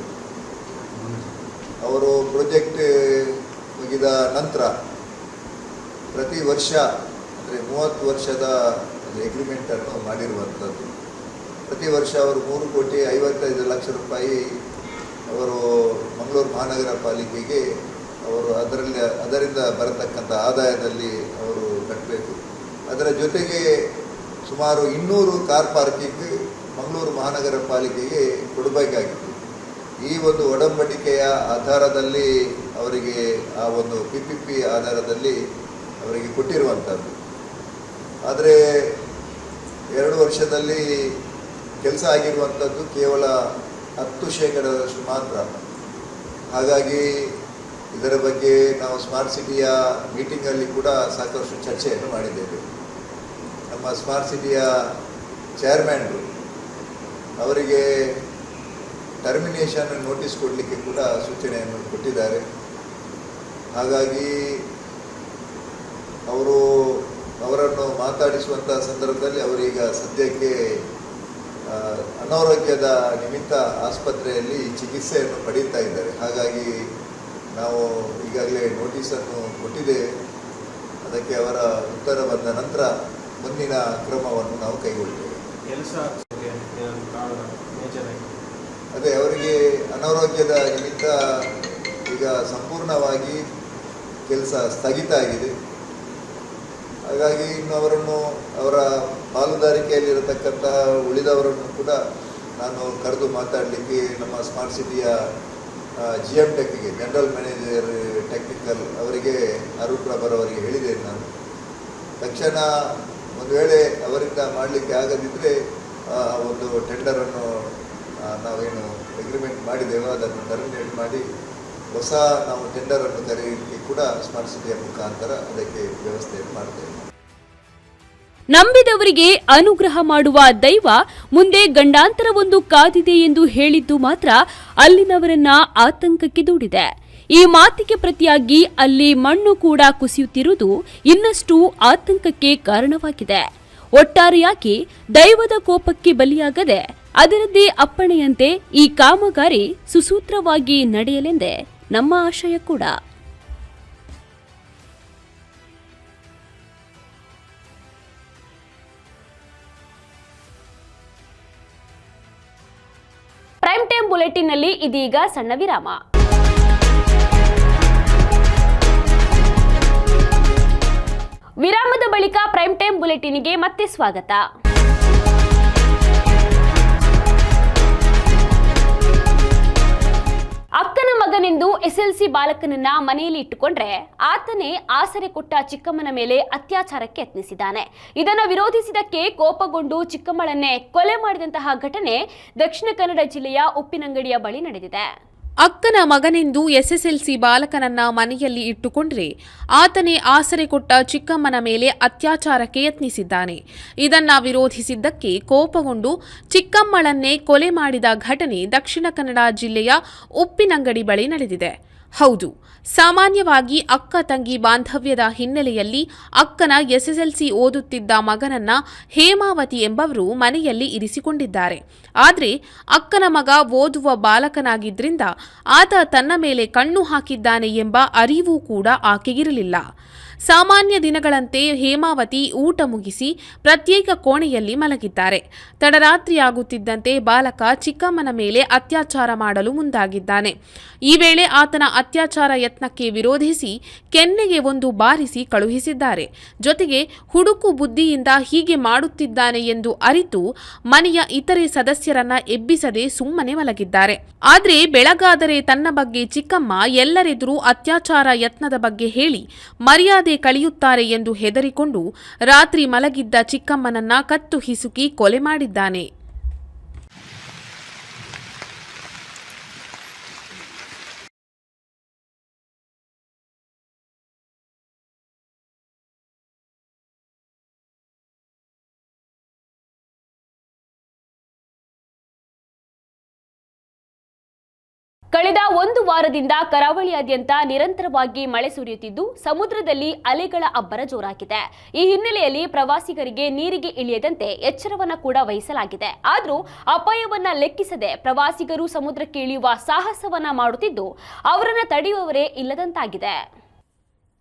[SPEAKER 6] ಅವರು ಪ್ರಾಜೆಕ್ಟ್ ಮುಗಿದ ನಂತರ ಪ್ರತಿ ವರ್ಷ, ಅಂದರೆ ಮೂವತ್ತು ವರ್ಷದ ಎಗ್ರಿಮೆಂಟನ್ನು ಮಾಡಿರುವಂಥದ್ದು. ಪ್ರತಿ ವರ್ಷ ಅವರು ಮೂರು ಕೋಟಿ ಐವತ್ತೈದು ಲಕ್ಷ ರೂಪಾಯಿ ಅವರು ಮಂಗಳೂರು ಮಹಾನಗರ ಪಾಲಿಕೆಗೆ ಅವರು ಅದರಲ್ಲಿ, ಅದರಿಂದ ಬರತಕ್ಕಂಥ ಆದಾಯದಲ್ಲಿ ಅವರು ಕಟ್ಟಬೇಕು ಅದರ ಜೊತೆಗೆ ಸುಮಾರು ಇನ್ನೂರು ಕಾರ್ ಪಾರ್ಕಿಂಗ್ ಮಂಗಳೂರು ಮಹಾನಗರ ಪಾಲಿಕೆಗೆ ಕೊಡಬೇಕಾಗಿತ್ತು. ಈ ಒಂದು ಒಡಂಬಡಿಕೆಯ ಆಧಾರದಲ್ಲಿ ಅವರಿಗೆ ಆ ಒಂದು ಪಿ ಪಿ ಪಿ ಆಧಾರದಲ್ಲಿ ಅವರಿಗೆ ಕೊಟ್ಟಿರುವಂಥದ್ದು. ಆದರೆ ಎರಡು ವರ್ಷದಲ್ಲಿ ಕೆಲಸ ಆಗಿರುವಂಥದ್ದು ಕೇವಲ ಹತ್ತು ಶೇಕಡದಷ್ಟು ಮಾತ್ರ. ಹಾಗಾಗಿ ಇದರ ಬಗ್ಗೆ ನಾವು ಸ್ಮಾರ್ಟ್ ಸಿಟಿಯ ಮೀಟಿಂಗಲ್ಲಿ ಕೂಡ ಸಾಕಷ್ಟು ಚರ್ಚೆಯನ್ನು ಮಾಡಿದ್ದೇವೆ. ನಮ್ಮ ಸ್ಮಾರ್ಟ್ ಸಿಟಿಯ ಚೇರ್ಮ್ಯಾನ್ರು ಅವರಿಗೆ ಟರ್ಮಿನೇಷನ್ ನೋಟಿಸ್ ಕೊಡಲಿಕ್ಕೆ ಕೂಡ ಸೂಚನೆಯನ್ನು ಕೊಟ್ಟಿದ್ದಾರೆ. ಹಾಗಾಗಿ ಅವರು ಅವರನ್ನು ಮಾತಾಡಿಸುವಂಥ ಸಂದರ್ಭದಲ್ಲಿ ಅವರೀಗ ಸದ್ಯಕ್ಕೆ ಅನಾರೋಗ್ಯದ ನಿಮಿತ್ತ ಆಸ್ಪತ್ರೆಯಲ್ಲಿ ಚಿಕಿತ್ಸೆಯನ್ನು ಪಡೀತಾ ಇದ್ದಾರೆ. ಹಾಗಾಗಿ ನಾವು ಈಗಾಗಲೇ ನೋಟಿಸನ್ನು ಕೊಟ್ಟಿದ್ದೇವೆ. ಅದಕ್ಕೆ ಅವರ ಉತ್ತರ ಬಂದ ನಂತರ ಮುಂದಿನ ಕ್ರಮವನ್ನು ನಾವು ಕೈಗೊಳ್ತೇವೆ.
[SPEAKER 5] ಕೆಲಸ
[SPEAKER 6] ಅದೇ ಅವರಿಗೆ ಅನಾರೋಗ್ಯದ ನಿಮಿತ್ತ ಈಗ ಸಂಪೂರ್ಣವಾಗಿ ಕೆಲಸ ಸ್ಥಗಿತ ಆಗಿದೆ. ಹಾಗಾಗಿ ಇನ್ನು ಅವರನ್ನು ಅವರ ಪಾಲುದಾರಿಕೆಯಲ್ಲಿರತಕ್ಕಂತಹ ಉಳಿದವರನ್ನು ಕೂಡ ನಾನು ಕರೆದು ಮಾತಾಡಲಿಕ್ಕೆ ನಮ್ಮ ಸ್ಮಾರ್ಟ್ ಸಿಟಿಯ ಜಿ ಎಂ ಟೆಕ್ಗೆ ಜನರಲ್ ಮ್ಯಾನೇಜರ್ ಟೆಕ್ನಿಕಲ್ ಅವರಿಗೆ ಅರುಣ್ ಪ್ರಭರ್ ಅವರಿಗೆ ಹೇಳಿದ್ದೇನೆ ನಾನು. ತಕ್ಷಣ ಒಂದು ವೇಳೆ ಅವರಿಂದ ಮಾಡಲಿಕ್ಕೆ ಆಗದಿದ್ದರೆ ಒಂದು ಟೆಂಡರನ್ನು ನಾವೇನು ಅಗ್ರಿಮೆಂಟ್ ಮಾಡಿದ್ದೇವೋ ಅದನ್ನು ಟರ್ಮಿನೇಟ್ ಮಾಡಿ ಹೊಸ ನಾವು ಟೆಂಡರನ್ನು ಕರೆಯಲಿಕ್ಕೆ ಕೂಡ ಸ್ಮಾರ್ಟ್ ಸಿಟಿಯ ಮುಖಾಂತರ ಅದಕ್ಕೆ ವ್ಯವಸ್ಥೆ ಮಾಡ್ತೇವೆ.
[SPEAKER 1] ನಂಬಿದವರಿಗೆ ಅನುಗ್ರಹ ಮಾಡುವ ದೈವ ಮುಂದೆ ಗಂಡಾಂತರವೊಂದು ಕಾದಿದೆ ಎಂದು ಹೇಳಿದ್ದು ಮಾತ್ರ ಅಲ್ಲಿನವರನ್ನ ಆತಂಕಕ್ಕೆ ದೂಡಿದೆ. ಈ ಮಾತಿಗೆ ಪ್ರತಿಯಾಗಿ ಅಲ್ಲಿ ಮಣ್ಣು ಕೂಡ ಕುಸಿಯುತ್ತಿರುವುದು ಇನ್ನಷ್ಟು ಆತಂಕಕ್ಕೆ ಕಾರಣವಾಗಿದೆ. ಒಟ್ಟಾರೆಯಾಗಿ ದೈವದ ಕೋಪಕ್ಕೆ ಬಲಿಯಾಗದೆ ಅದರದ್ದೇ ಅಪ್ಪಣೆಯಂತೆ ಈ ಕಾಮಗಾರಿ ಸುಸೂತ್ರವಾಗಿ ನಡೆಯಲೆಂದೇ ನಮ್ಮ ಆಶಯ ಕೂಡ. ಪ್ರೈಮ್ ಟೈಮ್ ಬುಲೆಟಿನ್ನಲ್ಲಿ ಇದೀಗ ಸಣ್ಣ ವಿರಾಮ. ವಿರಾಮದ ಬಳಿಕ ಪ್ರೈಮ್ ಟೈಮ್ ಬುಲೆಟಿನ್ಗೆ ಮತ್ತೆ ಸ್ವಾಗತ. ಅಕ್ಕನ ಮಗನೆಂದು ಎಸ್ಎಲ್ಸಿ ಬಾಲಕನನ್ನ ಮನೆಯಲ್ಲಿ ಇಟ್ಟುಕೊಂಡ್ರೆ ಆತನೇ ಆಸರೆ ಕೊಟ್ಟ ಚಿಕ್ಕಮ್ಮನ ಮೇಲೆ ಅತ್ಯಾಚಾರಕ್ಕೆ ಯತ್ನಿಸಿದ್ದಾನೆ. ಇದನ್ನು ವಿರೋಧಿಸಿದಕ್ಕೆ ಕೋಪಗೊಂಡು ಚಿಕ್ಕಮ್ಮಳನ್ನೇ ಕೊಲೆ ಮಾಡಿದಂತಹ ಘಟನೆ ದಕ್ಷಿಣ ಕನ್ನಡ ಜಿಲ್ಲೆಯ ಉಪ್ಪಿನಂಗಡಿಯ ಬಳಿ ನಡೆದಿದೆ.
[SPEAKER 7] ಅಕ್ಕನ ಮಗನೆಂದು ಎಸ್ಎಸ್ಎಲ್ಸಿ ಬಾಲಕನನ್ನ ಮನೆಯಲ್ಲಿ ಇಟ್ಟುಕೊಂಡ್ರೆ ಆತನೇ ಆಸರೆ ಕೊಟ್ಟ ಚಿಕ್ಕಮ್ಮನ ಮೇಲೆ ಅತ್ಯಾಚಾರಕ್ಕೆ ಯತ್ನಿಸಿದ್ದಾನೆ. ಇದನ್ನ ವಿರೋಧಿಸಿದ್ದಕ್ಕೆ ಕೋಪಗೊಂಡು ಚಿಕ್ಕಮ್ಮಳನ್ನೇ ಕೊಲೆ ಮಾಡಿದ ಘಟನೆ ದಕ್ಷಿಣ ಕನ್ನಡ ಜಿಲ್ಲೆಯ ಉಪ್ಪಿನಂಗಡಿ ಬಳಿ ನಡೆದಿದೆ. ಹೌದು. ಸಾಮಾನ್ಯವಾಗಿ ಅಕ್ಕ ತಂಗಿ ಬಾಂಧವ್ಯದ ಹಿನ್ನೆಲೆಯಲ್ಲಿ ಅಕ್ಕನ ಎಸ್ಎಸ್ಎಲ್ಸಿ ಓದುತ್ತಿದ್ದ ಮಗನನ್ನ ಹೇಮಾವತಿ ಎಂಬವರು ಮನೆಯಲ್ಲಿ ಇರಿಸಿಕೊಂಡಿದ್ದಾರೆ. ಆದರೆ ಅಕ್ಕನ ಮಗ ಓದುವ ಬಾಲಕನಾಗಿದ್ದರಿಂದ ಆತ ತನ್ನ ಮೇಲೆ ಕಣ್ಣು ಹಾಕಿದ್ದಾನೆ ಎಂಬ ಅರಿವು ಕೂಡ ಆಕೆಗಿರಲಿಲ್ಲ. ಸಾಮಾನ್ಯ ದಿನಗಳಂತೆ ಹೇಮಾವತಿ ಊಟ ಮುಗಿಸಿ ಪ್ರತ್ಯೇಕ ಕೋಣೆಯಲ್ಲಿ ಮಲಗಿದ್ದಾರೆ. ತಡರಾತ್ರಿಯಾಗುತ್ತಿದ್ದಂತೆ ಬಾಲಕ ಚಿಕ್ಕಮ್ಮನ ಮೇಲೆ ಅತ್ಯಾಚಾರ ಮಾಡಲು ಮುಂದಾಗಿದ್ದಾನೆ. ಈ ವೇಳೆ ಆತನ ಅತ್ಯಾಚಾರ ಯತ್ನಕ್ಕೆ ವಿರೋಧಿಸಿ ಕೆನ್ನೆಗೆ ಒಂದು ಬಾರಿಸಿ ಕಳುಹಿಸಿದ್ದಾರೆ. ಜೊತೆಗೆ ಹುಡುಕು ಬುದ್ಧಿಯಿಂದ ಹೀಗೆ ಮಾಡುತ್ತಿದ್ದಾನೆ ಎಂದು ಅರಿತು ಮನೆಯ ಇತರೆ ಸದಸ್ಯರನ್ನ ಎಬ್ಬಿಸದೆ ಸುಮ್ಮನೆ ಮಲಗಿದ್ದಾರೆ. ಆದರೆ ಬೆಳಗಾದರೆ ತನ್ನ ಬಗ್ಗೆ ಚಿಕ್ಕಮ್ಮ ಎಲ್ಲರೆದುರು ಅತ್ಯಾಚಾರ ಯತ್ನದ ಬಗ್ಗೆ ಹೇಳಿ ಮರ್ಯಾದೆ ಕಳೆಯುತ್ತಾರೆ ಎಂದು ಹೆದರಿಕೊಂಡು ರಾತ್ರಿ ಮಲಗಿದ್ದ ಚಿಕ್ಕಮ್ಮನನ್ನ ಕತ್ತು ಹಿಸುಕಿ ಕೊಲೆ ಮಾಡಿದ್ದಾನೆ.
[SPEAKER 1] ಕಳೆದ ಒಂದು ವಾರದಿಂದ ಕರಾವಳಿಯಾದ್ಯಂತ ನಿರಂತರವಾಗಿ ಮಳೆ ಸುರಿಯುತ್ತಿದ್ದು, ಸಮುದ್ರದಲ್ಲಿ ಅಲೆಗಳ ಅಬ್ಬರ ಜೋರಾಗಿದೆ. ಈ ಹಿನ್ನೆಲೆಯಲ್ಲಿ ಪ್ರವಾಸಿಗರಿಗೆ ನೀರಿಗೆ ಇಳಿಯದಂತೆ ಎಚ್ಚರವನ್ನ ಕೂಡ ವಹಿಸಲಾಗಿದೆ. ಆದರೂ ಅಪಾಯವನ್ನ ಲೆಕ್ಕಿಸದೆ ಪ್ರವಾಸಿಗರು ಸಮುದ್ರಕ್ಕೆ ಇಳಿಯುವ ಸಾಹಸವನ್ನ ಮಾಡುತ್ತಿದ್ದು, ಅವರನ್ನ ತಡೆಯುವವರೇ ಇಲ್ಲದಂತಾಗಿದೆ.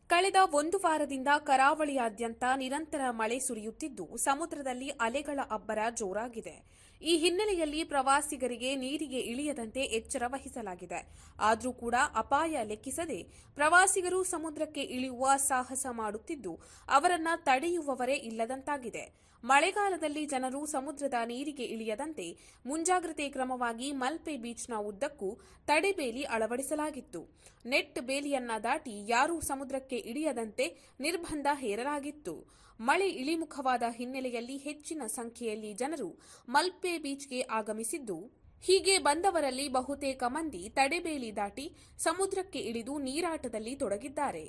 [SPEAKER 7] ಕಳೆದ ಒಂದು ವಾರದಿಂದ ಕರಾವಳಿಯಾದ್ಯಂತ ನಿರಂತರ ಮಳೆ ಸುರಿಯುತ್ತಿದ್ದು, ಸಮುದ್ರದಲ್ಲಿ ಅಲೆಗಳ ಅಬ್ಬರ ಜೋರಾಗಿದೆ. ಈ ಹಿನ್ನೆಲೆಯಲ್ಲಿ ಪ್ರವಾಸಿಗರಿಗೆ ನೀರಿಗೆ ಇಳಿಯದಂತೆ ಎಚ್ಚರ ವಹಿಸಲಾಗಿದೆ. ಆದರೂ ಕೂಡ ಅಪಾಯ ಲೆಕ್ಕಿಸದೆ ಪ್ರವಾಸಿಗರು ಸಮುದ್ರಕ್ಕೆ ಇಳಿಯುವ ಸಾಹಸ ಮಾಡುತ್ತಿದ್ದು, ಅವರನ್ನ ತಡೆಯುವವರೇ ಇಲ್ಲದಂತಾಗಿದೆ. ಮಳೆಗಾಲದಲ್ಲಿ ಜನರು ಸಮುದ್ರದ ನೀರಿಗೆ ಇಳಿಯದಂತೆ ಮುಂಜಾಗ್ರತೆ ಕ್ರಮವಾಗಿ ಮಲ್ಪೆ ಬೀಚ್ನ ಉದ್ದಕ್ಕೂ ತಡೆಬೇಲಿ ಅಳವಡಿಸಲಾಗಿತ್ತು. ನೆಟ್ ಬೇಲಿಯನ್ನ ದಾಟಿ ಯಾರೂ ಸಮುದ್ರಕ್ಕೆ ಇಳಿಯದಂತೆ ನಿರ್ಬಂಧ ಹೇರಲಾಗಿತ್ತು. ಮಳೆ ಇಳಿಮುಖವಾದ ಹಿನ್ನೆಲೆಯಲ್ಲಿ ಹೆಚ್ಚಿನ ಸಂಖ್ಯೆಯಲ್ಲಿ ಜನರು ಮಲ್ಪೆ ಬೀಚ್ಗೆ ಆಗಮಿಸಿದ್ದು, ಹೀಗೆ ಬಂದವರಲ್ಲಿ ಬಹುತೇಕ ಮಂದಿ ತಡೆಬೇಲಿ ದಾಟಿ ಸಮುದ್ರಕ್ಕೆ ಇಳಿದು ನೀರಾಟದಲ್ಲಿ ತೊಡಗಿದ್ದಾರೆ.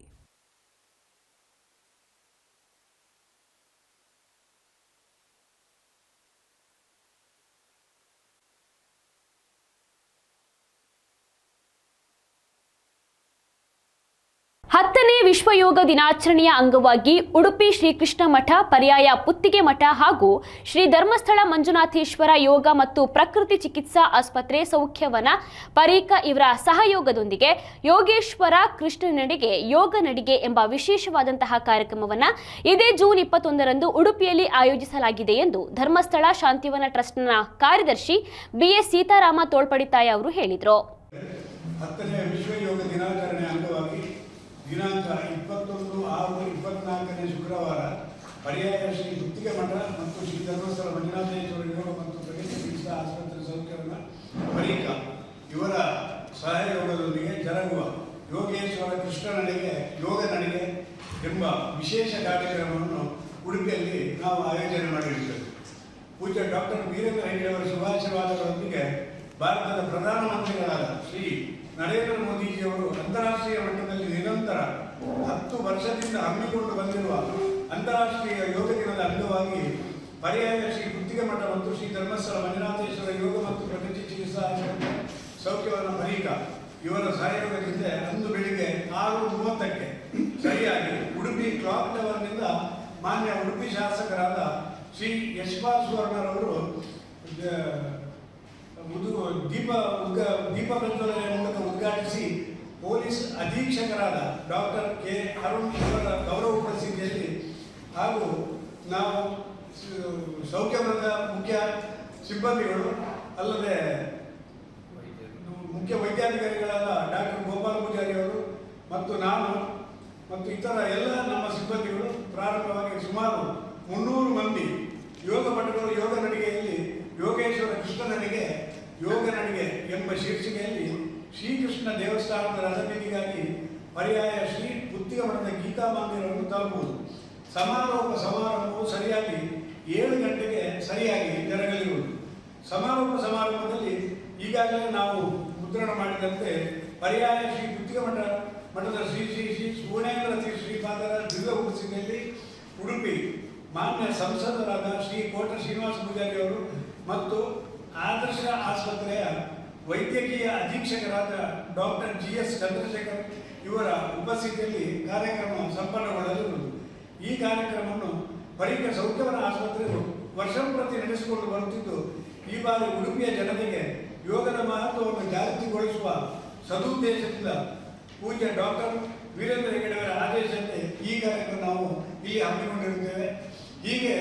[SPEAKER 1] ಹತ್ತನೇ ವಿಶ್ವ ಯೋಗ ದಿನಾಚರಣೆಯ ಅಂಗವಾಗಿ ಉಡುಪಿ ಶ್ರೀಕೃಷ್ಣ ಮಠ, ಪರ್ಯಾಯ ಪುತ್ತಿಗೆ ಮಠ ಹಾಗೂ ಶ್ರೀ ಧರ್ಮಸ್ಥಳ ಮಂಜುನಾಥೇಶ್ವರ ಯೋಗ ಮತ್ತು ಪ್ರಕೃತಿ ಚಿಕಿತ್ಸಾ ಆಸ್ಪತ್ರೆ ಸೌಖ್ಯವನ ಪರೀಕ ಇವರ ಸಹಯೋಗದೊಂದಿಗೆ ಯೋಗೇಶ್ವರ ಕೃಷ್ಣ ನಡಿಗೆ, ಯೋಗ ನಡಿಗೆ ಎಂಬ ವಿಶೇಷವಾದಂತಹ ಕಾರ್ಯಕ್ರಮವನ್ನು ಇದೇ ಜೂನ್ ಇಪ್ಪತ್ತೊಂದರಂದು ಉಡುಪಿಯಲ್ಲಿ ಆಯೋಜಿಸಲಾಗಿದೆ ಎಂದು ಧರ್ಮಸ್ಥಳ ಶಾಂತಿವನ ಟ್ರಸ್ಟ್ನ ಕಾರ್ಯದರ್ಶಿ ಬಿಎಸ್ ಸೀತಾರಾಮ ತೋಳ್ಪಡಿತಾಯ ಅವರು ಹೇಳಿದರು
[SPEAKER 8] ಹತ್ತನೇ ವಿಶ್ವ ಯೋಗ ದಿನಾಚರಣೆ ಅಂಗವಾಗಿ ದಿನಾಂಕ ಇಪ್ಪತ್ತೊಂದು ಆರು ಇಪ್ಪತ್ನಾಲ್ಕನೇ ಶುಕ್ರವಾರ ಪರ್ಯಾಯ ಶ್ರೀ ಗುತ್ತಿಗೆ ಮಠ ಮತ್ತು ಶ್ರೀ ಧರ್ಮಸ್ಥಳ ಮಂಜುನಾಥೇಶ್ವರ ಯೋಗ ಮತ್ತು ಪ್ರಗತಿ ಚಿಕಿತ್ಸಾ ಆಸ್ಪತ್ರೆ ಸೌಕರ್ಯ ಬಳಿಕ ಇವರ ಸಹಯೋಗದೊಂದಿಗೆ ಜರಗುವ ಯೋಗೇಶ್ವರ ಕೃಷ್ಣ ನಡಿಗೆ, ಯೋಗ ನಡಿಗೆ ಎಂಬ ವಿಶೇಷ ಕಾರ್ಯಕ್ರಮವನ್ನು ಉಡುಪಿಯಲ್ಲಿ ನಾವು ಆಯೋಜನೆ ಮಾಡಿರುತ್ತೇವೆ. ಪೂಜ್ಯ ಡಾಕ್ಟರ್ ವೀರೇಂದ್ರ ಹೆಗ್ಗಡೆಯವರ ಶುಭಾಶೀರ್ವಾದಗಳೊಂದಿಗೆ ಭಾರತದ ಪ್ರಧಾನಮಂತ್ರಿಗಳಾದ ಶ್ರೀ ನರೇಂದ್ರ ಮೋದಿಜಿಯವರು ಅಂತಾರಾಷ್ಟ್ರೀಯ ಮಟ್ಟದಲ್ಲಿ ನಿರಂತರ ಹತ್ತು ವರ್ಷದಿಂದ ಹಮ್ಮಿಕೊಂಡು ಬಂದಿರುವ ಅಂತಾರಾಷ್ಟ್ರೀಯ ಯೋಗ ದಿನದ ಅಂಗವಾಗಿ ಪರ್ಯಾಯ ಶ್ರೀ ಗುತ್ತಿಗೆ ಮಠ ಮತ್ತು ಶ್ರೀ ಧರ್ಮಸ್ಥಳ ಮಂಜುನಾಥೇಶ್ವರ ಯೋಗ ಮತ್ತು ಪ್ರಕೃತಿ ಚಿಕಿತ್ಸಾ ಸೌಖ್ಯವನ್ನು ಸೌಖ್ಯವನ್ನ ಪರೀಕ ಇವರ ಸಹಯೋಗದಿಂದ ಅಂದು ಬೆಳಿಗ್ಗೆ ಆರು ಮೂವತ್ತಕ್ಕೆ ಸರಿಯಾಗಿ ಉಡುಪಿ ಕ್ಲಾಕ್ ಟವರ್ನಿಂದ ಮಾನ್ಯ ಉಡುಪಿ ಶಾಸಕರಾದ ಶ್ರೀ ಯಶ್ಪಾಲ್ ಸುವರ್ಣರವರು ಮುದು ದೀಪ ಉದ್ಗ ದೀಪ ಪ್ರಜ್ವಲನೆ ಮೂಲಕ ಉದ್ಘಾಟಿಸಿ ಪೊಲೀಸ್ ಅಧೀಕ್ಷಕರಾದ ಡಾಕ್ಟರ್ ಕೆ ಅರುಣ್ ಅವರ ಗೌರವ ಉಪಸ್ಥಿತಿಯಲ್ಲಿ ಹಾಗೂ ನಾವು ಸ- ಸೌಖ್ಯವನದ ಮುಖ್ಯ ಸಿಬ್ಬಂದಿಗಳು ಅಲ್ಲದೆ ಮುಖ್ಯ ವೈದ್ಯಾಧಿಕಾರಿಗಳಾದ ಡಾಕ್ಟರ್ ಗೋಪಾಲ್ ಪೂಜಾರಿ ಅವರು ಮತ್ತು ನಾನು ಮತ್ತು ಇತರ ಎಲ್ಲ ನಮ್ಮ ಸಿಬ್ಬಂದಿಗಳು ಪ್ರಾರಂಭವಾಗಿ ಸುಮಾರು ಮುನ್ನೂರು ಮಂದಿ ಯೋಗ ಪಟುಗಳು ಯೋಗ ನಡಿಗೆಯಲ್ಲಿ ಯೋಗೇಶ್ವರ ಕೃಷ್ಣ ನಡಿಗೆ ಯೋಗ ನನಗೆ ಎಂಬ ಶೀರ್ಷಿಕೆಯಲ್ಲಿ ಶ್ರೀಕೃಷ್ಣ ದೇವಸ್ಥಾನದ ರಥಬೀದಿಗಾಗಿ ಪರ್ಯಾಯ ಶ್ರೀ ಗುತ್ತಿಗೆ ಮಠದ ಗೀತಾ ಮಂದಿರವನ್ನು ತಲುಪುವುದು. ಸಮಾರೋಪ ಸಮಾರಂಭವು ಸರಿಯಾಗಿ ಏಳು ಗಂಟೆಗೆ ಸರಿಯಾಗಿ ಜರಗಲಿರುವುದು. ಸಮಾರೋಪ ಸಮಾರಂಭದಲ್ಲಿ ಈಗಾಗಲೇ ನಾವು ಮುದ್ರಣ ಮಾಡಿದಂತೆ ಪರ್ಯಾಯ ಶ್ರೀ ಗುತ್ತಿಗೆ ಮಠ ಮಠದ ಶ್ರೀ ಶ್ರೀ ಶ್ರೀ ಸುವರ್ಣೇಂದ್ರ ಶ್ರೀ ಶ್ರೀಪಾದರ ಉಪಸ್ಥಿತಿಯಲ್ಲಿ ಉಡುಪಿ ಮಾನ್ಯ ಸಂಸದರಾದ ಶ್ರೀ ಕೋಟ ಶ್ರೀನಿವಾಸ ಪೂಜಾರಿ ಅವರು ಮತ್ತು ಆದರ್ಶ ಆಸ್ಪತ್ರೆಯ ವೈದ್ಯಕೀಯ ಅಧೀಕ್ಷಕರಾದ ಡಾಕ್ಟರ್ ಜಿ ಎಸ್ ಚಂದ್ರಶೇಖರ್ ಇವರ ಉಪಸ್ಥಿತಿಯಲ್ಲಿ ಕಾರ್ಯಕ್ರಮ ಸಂಪನ್ನಗೊಳ್ಳಲಿರುವುದು ಈ ಕಾರ್ಯಕ್ರಮವನ್ನು ಬಳಿಕ ಸೌಖ್ಯವನ ಆಸ್ಪತ್ರೆಯು ವರ್ಷಂಪ್ರತಿ ನಡೆಸಿಕೊಂಡು ಬರುತ್ತಿದ್ದು, ಈ ಬಾರಿ ಉಡುಪಿಯ ಜನತೆಗೆ ಯೋಗದ ಮಹತ್ವವನ್ನು ಜಾಗೃತಿಗೊಳಿಸುವ ಸದುದ್ದೇಶದಿಂದ ಪೂಜ್ಯ ಡಾಕ್ಟರ್ ವೀರೇಂದ್ರ ಹೆಗಡೆಯವರ ಆದೇಶದಂತೆ ಈ ಕಾರ್ಯಕ್ರಮ ನಾವು ಇಲ್ಲಿ ಹಮ್ಮಿಕೊಂಡಿರುತ್ತೇವೆ. ಹೀಗೆ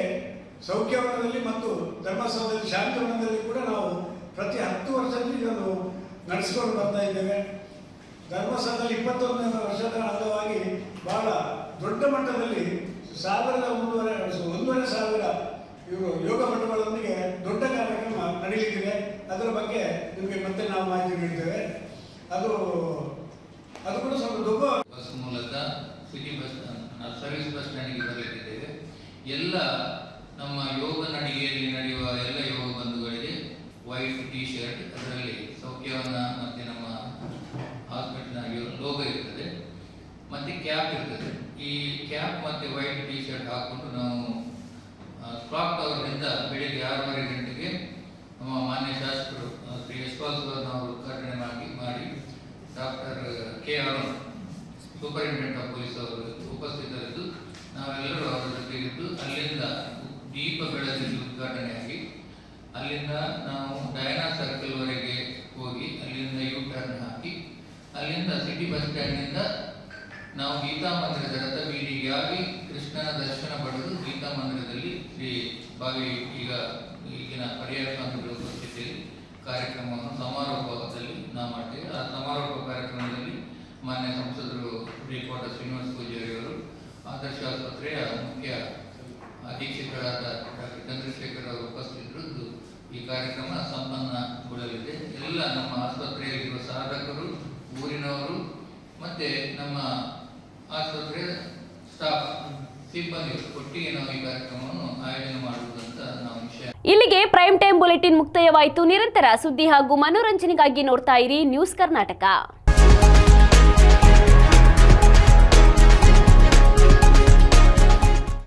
[SPEAKER 8] ಸೌಖ್ಯವನದಲ್ಲಿ ಮತ್ತು ಧರ್ಮಸ್ಥಳದಲ್ಲಿ, ಶಾಂತವನದಲ್ಲಿ ಕೂಡ ನಾವು ಪ್ರತಿ ಹತ್ತು ವರ್ಷದಲ್ಲಿ ಇದನ್ನು ನಡೆಸಿಕೊಂಡು ಬರ್ತಾ ಇದ್ದೇವೆ. ಧರ್ಮಸ್ಥಳದಲ್ಲಿ ಇಪ್ಪತ್ತೊಂದನೇ ವರ್ಷದ ಅಂಗವಾಗಿ ಬಹಳ ದೊಡ್ಡ ಮಟ್ಟದಲ್ಲಿ ಸಾವಿರದ ಒಂದೂವರೆ ಒಂದೂವರೆ ಸಾವಿರ ಇವರು ಯೋಗ ಮಠಗಳೊಂದಿಗೆ ದೊಡ್ಡ ಕಾರ್ಯಕ್ರಮ ನಡೆಯಲಿಕ್ಕಿದೆ ಅದರ ಬಗ್ಗೆ ನಿಮಗೆ ಮತ್ತೆ ನಾವು ಮಾಹಿತಿ ನೀಡ್ತೇವೆ. ಅದು ಅದು ಕೂಡ ಸ್ವಲ್ಪ ದೊಡ್ಡ
[SPEAKER 9] ಬಸ್ ಮೂಲಕ ಸಿಟಿ ಬಸ್ ಸರ್ವಿಸ್ ಬಸ್ ಸ್ಟ್ಯಾಂಡಿಗೆ ಬರಲಿದ್ದೇವೆ ಎಲ್ಲ ನಮ್ಮ ಯೋಗ ನಡಿಗೆಯಲ್ಲಿ ನಡೆಯುವ ಎಲ್ಲ ಯೋಗ ಬಂಧುಗಳಿಗೆ ವೈಟ್ ಟಿ ಶರ್ಟ್ ಅದರಲ್ಲಿ ಸೌಖ್ಯವನ್ನ ಮತ್ತೆ ನಮ್ಮ ಹಾಸ್ಪಿಟಲ್ ಲೋಗ ಇರ್ತದೆ. ಮತ್ತೆ ಕ್ಯಾಪ್ ಇರ್ತದೆ. ಈ ಕ್ಯಾಪ್ ಮತ್ತೆ ವೈಟ್ ಟಿ ಶರ್ಟ್ ಹಾಕೊಂಡು ನಾವು ಕ್ಲಾಕ್ ಟವರ್ನಿಂದ ಬೆಳಿಗ್ಗೆ ಆರೂವರೆ ಗಂಟೆಗೆ ನಮ್ಮ ಮಾನ್ಯ ಶಾಸಕರು ಶ್ರೀ ಯಶ್ಪಾಲ್ ಅವರು ಉದ್ಘಾಟನೆ ಮಾಡಿ ಮಾಡಿ doctor K R superintendent of police ಅವರು ಉಪಸ್ಥಿತರಿದ್ದು, ನಾವೆಲ್ಲರೂ ಅವರ ಜೊತೆಗಿದ್ದು, ಅಲ್ಲಿಂದ ದೀಪ ಉದ್ಘಾಟನೆ ಉದ್ಘಾಟನೆಯಾಗಿ, ಅಲ್ಲಿಂದ ನಾವು ಡಯನಾ ಸರ್ಕಲ್ ವರೆಗೆ ಹೋಗಿ ಅಲ್ಲಿಂದ ಯೂ ಟರ್ನ್ ಹಾಕಿ, ಅಲ್ಲಿಂದ ಸಿಟಿ ಬಸ್ ಸ್ಟ್ಯಾಂಡ್ನಿಂದ ನಾವು ಗೀತಾ ಮಂದಿರದ ರಥ ಬೀದಿಗಾಗಿ ಕೃಷ್ಣನ ದರ್ಶನ ಪಡೆದು ಗೀತಾ ಮಂದಿರದಲ್ಲಿ ಶ್ರೀ ಬಾವಿ ಈಗ ಈಗಿನ ಪರ್ಯಾಯ ಸ್ವಾಮಿಗಳ ಉಪಸ್ಥಿತಿಯಲ್ಲಿ ಕಾರ್ಯಕ್ರಮವನ್ನು ಸಮಾರೋಪದಲ್ಲಿ ನಾವು ಮಾಡ್ತೇವೆ. ಆ ಸಮಾರೋಪ ಕಾರ್ಯಕ್ರಮದಲ್ಲಿ ಮಾನ್ಯ ಸಂಸದರು ಶ್ರೀ ಕೋಟ ಶ್ರೀನಿವಾಸ ಪೂಜಾರಿಯವರು, ಆದರ್ಶ ಆಸ್ಪತ್ರೆಯ ಮುಖ್ಯ ಅಧೀಕ್ಷಕರಾದ ಚಂದ್ರಶೇಖರ್ ಅವರು ಉಪಸ್ಥಿತರಿದ್ದು ಈ ಕಾರ್ಯಕ್ರಮ ಸಂಪನ್ನಗೊಳ್ಳಲಿದೆ. ಎಲ್ಲ ನಮ್ಮ ಆಸ್ಪತ್ರೆಯಲ್ಲಿರುವ ಸಾಧಕರು, ಊರಿನವರು, ಮತ್ತೆ ನಮ್ಮ ಆಸ್ಪತ್ರೆ ಸ್ಟಾಫ್ ಸಿಬ್ಬಂದಿ ಒಟ್ಟಿಗೆ ನಾವು ಈ ಕಾರ್ಯಕ್ರಮವನ್ನು ಆಯೋಜನೆ ಮಾಡುವುದಂತ ನಾವು
[SPEAKER 1] ಇಲ್ಲಿಗೆ ಪ್ರೈಮ್ ಟೈಮ್ ಬುಲೆಟಿನ್ ಮುಕ್ತಾಯವಾಯಿತು. ನಿರಂತರ ಸುದ್ದಿ ಹಾಗೂ ಮನೋರಂಜನೆಗಾಗಿ ನೋಡ್ತಾ ಇರಿ ನ್ಯೂಸ್ ಕರ್ನಾಟಕ.